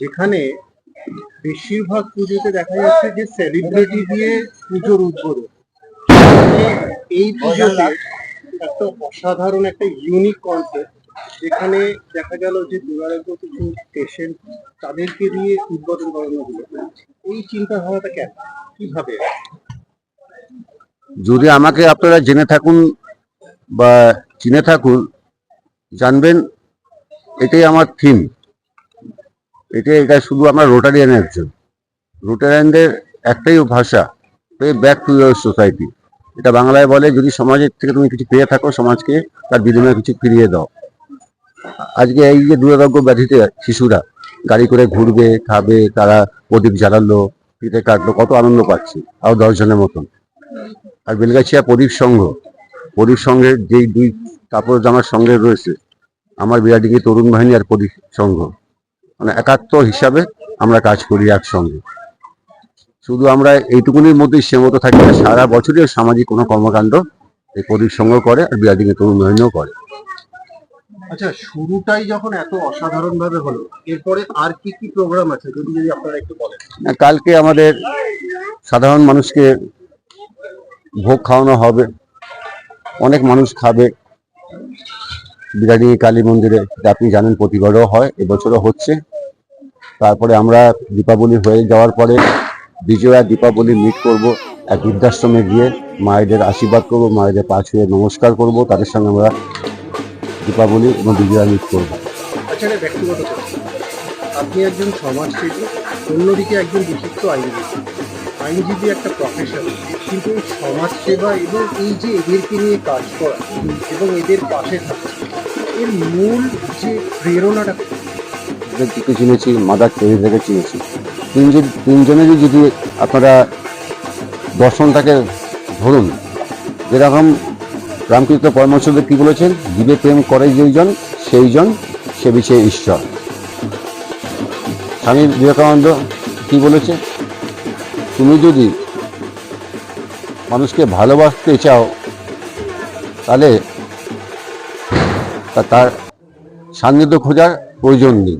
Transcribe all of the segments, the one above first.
যেখানে বেশিরভাগ পুজোতে দেখা যাচ্ছে যে সেলিব্রিটি দিয়ে পুজোর উদ্বোধন। এই পুজোতে একটা অসাধারণ একটা ইউনিক কনসেপ্ট যেখানে দেখা গেল যে দুরারোগ্য কিছু পেশেন্ট তাদেরকে দিয়ে উদ্বোধন করানো হলো। এই চিন্তাধারাটা কেন কীভাবে? যদি আমাকে আপনারা জেনে থাকুন বা চিনে থাকুন, জানবেন, এটাই আমার থিম এটা এটা শুধু আমরা রোটারিয়ান একজন। রোটারিয়ানদের একটাই ভাষা pay back to your society এটা বাংলায় বলে, যদি সমাজের থেকে তুমি কিছু পেয়ে থাকো, সমাজকে তার বিনিময়ে কিছু ফিরিয়ে দাও। আজকে এই যে দুরারোগ্য ব্যাধিতে শিশুরা গাড়ি করে ঘুরবে, খাবে, তারা প্রদীপ জ্বালালো, পিঠে কাটলো, কত আনন্দ পাচ্ছে, আরও দশজনের মতন। আর বেলগাছিয়া প্রদীপ সংঘ প্রদীপ সংঘের যেই দুই কাপড় জামার সঙ্গে রয়েছে আমার বিরাটিকে তরুণ বাহিনী আর প্রদীপ সংঘ। মানে একাত্ম হিসাবে আমরা কাজ করি একসঙ্গে। শুধু আমরা এইটুকুনির মধ্যেই সীমাবদ্ধ থাকি না সারা বছরই সামাজিক কোনো কর্মকাণ্ড এই প্রদীপ সংঘ করে আর বিরাটিকে তরুণ বাহিনীও করে। আচ্ছা শুরুটাই যখন এত অসাধারণ ভাবে হলো এরপরে আর কি কি প্রোগ্রাম আছে যদি যদি আপনারা একটু বলেন? কালকে আমাদের সাধারণ মানুষকে ভোগ খাওয়ানো হবে অনেক মানুষ খাবে। বিরাটি কালী মন্দিরে আপনি জানেন প্রতিবারও হয়, এবছরও হচ্ছে। তারপরে আমরা দীপাবলি হয়ে যাওয়ার পরে বিজয়া দীপাবলি মিট করব, এক বৃদ্ধাশ্রমে গিয়ে মায়েদের আশীর্বাদ করব, মায়েদের পা ছুঁয়ে নমস্কার করব, তাদের সঙ্গে আমরা দীপাবলি এবং বিজয়া মিট করব। আচ্ছা আপনি একজন সমাজসেবী, অন্যদিকে একজন বিশিষ্ট আইনজীবী। আইনজীবী একটা প্রফেশন কিন্তু সমাজসেবা এবং এই যে এদেরকে নিয়ে কাজ করা এবং এদের পাশে থাকা, এর মূল যে প্রেরণাটা ব্যক্তিকে চিনেছি? মাদার টেরিজাকে চিনেছি। তিনজন তিনজনেরই যদি আপনারা দর্শনটাকে ধরুন, যেরকম রামকৃষ্ণ পরমহংসদেব কি বলেছেন? জীবে প্রেম করে যেইজন, সেইজন সে বিছে ঈশ্বর। স্বামী বিবেকানন্দ কি বলেছে? তুমি যদি মানুষকে ভালোবাসতে চাও, তাহলে তার সান্নিধ্য খোঁজার প্রয়োজন নেই।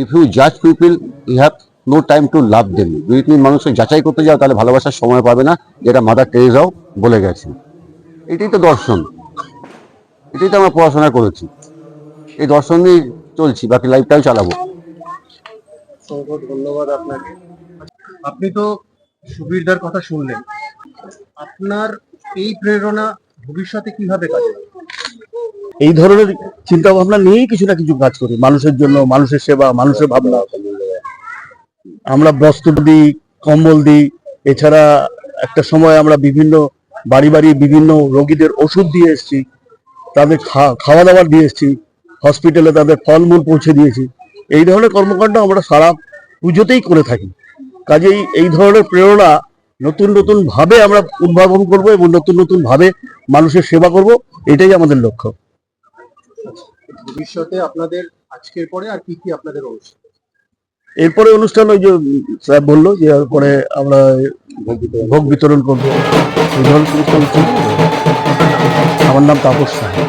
ইফ ইউ জাজ people you have no time to love them যদি তুমি মানুষকে যাচাই করতে যাও, তাহলে ভালোবাসার সময় পাবে না। যেটা মাদার টেরেসাও বলে গেছে। এটাই তো দর্শন। এটাই তো আমরা পড়াশোনা করেছি। এই দর্শন নিয়েই চলছি, বাকি লাইফটাও চালাবো। ধন্যবাদ আপনাকে। আপনি তো সুবীরদার কথা শুনলেন। আপনার এই প্রেরণা ভবিষ্যতে কীভাবে কাজে এই ধরনের চিন্তা ভাবনা নিয়েই কিছু না কিছু কাজ করি। মানুষের জন্য মানুষের সেবা, মানুষের ভাবনা। আমরা বস্ত্র দিই, কম্বল দিই। এছাড়া একটা সময় আমরা বিভিন্ন, বাড়ি বাড়ি বিভিন্ন রোগীদের ওষুধ দিয়ে এসেছি। তাদের খাওয়া দাওয়ার দিয়ে এসেছি। হসপিটালে তাদের ফলমূল পৌঁছে দিয়েছি। এই ধরনের কর্মকাণ্ড আমরা সারা পুজোতেই করে থাকি। কাজেই এই ধরনের প্রেরণা নতুন নতুন ভাবে আমরা উদ্ভাবন করব এবং নতুন নতুন ভাবে মানুষের সেবা করব এটাই আমাদের লক্ষ্য। ভবিষ্যতে আপনাদের আজকের পরে আর কি কি আপনাদের অনুষ্ঠান? এরপরে অনুষ্ঠান ওই যে স্যার বলল যে পরে আমরা ভোগ বিতরণ করব। এই ধরনের অনুষ্ঠান আমার নাম তাপস সাহা।